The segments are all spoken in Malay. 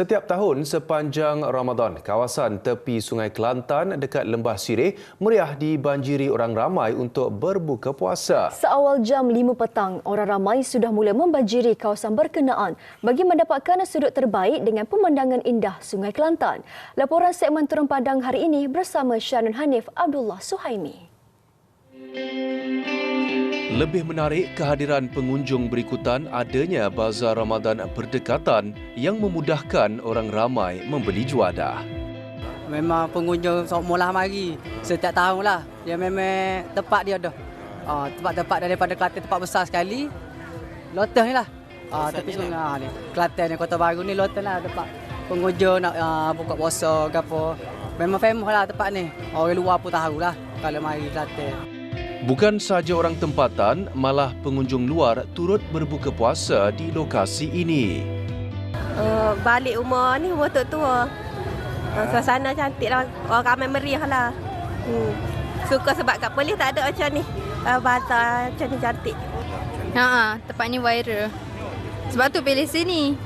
Setiap tahun sepanjang Ramadan, kawasan tepi Sungai Kelantan dekat Lembah Sireh meriah dibanjiri orang ramai untuk berbuka puasa. Seawal jam 5 petang, orang ramai sudah mula membanjiri kawasan berkenaan bagi mendapatkan sudut terbaik dengan pemandangan indah Sungai Kelantan. Laporan segmen Turun Padang hari ini bersama Shannon Hanif Abdullah Suhaimi. Lebih menarik kehadiran pengunjung berikutan adanya bazar Ramadan berdekatan yang memudahkan orang ramai membeli juadah. Memang pengunjung sok mula mari setiap tahun lah. Dia memang tempat dia dah. Ah, tempat-tempat daripada Kelantan tempat besar sekali. Lotus ni lah. Ah, tepi sungai ni. Kelantan ni Kota Baru ni Lotus lah tempat pengunjung nak ah, buka puasa ke apa. Memang famous lah tempat ni. Orang luar pun tahu lah kalau mari Kelantan. Bukan sahaja orang tempatan, malah pengunjung luar turut berbuka puasa di lokasi ini. Uh, balik rumah ni rumah tok tua. Uh, suasana cantik lah. Orang ramai meriah lah. Hmm. Suka sebab kat polis tak ada macam ni. Uh, bazar macam ni cantik. Ha, tempat ni viral. Sebab tu pilih sini.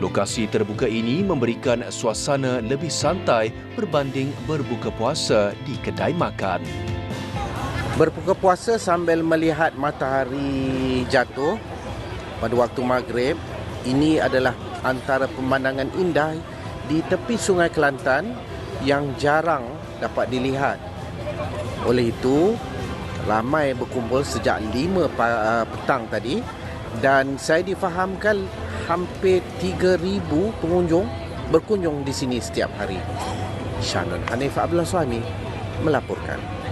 Lokasi terbuka ini memberikan suasana lebih santai berbanding berbuka puasa di kedai makan. Berbuka puasa sambil melihat matahari jatuh pada waktu maghrib. Ini adalah antara pemandangan indah di tepi Sungai Kelantan yang jarang dapat dilihat. Oleh itu, ramai berkumpul sejak 5 petang tadi dan saya difahamkan hampir 3000 pengunjung berkunjung di sini setiap hari. Shannon Hanif Abdullah Suami melaporkan.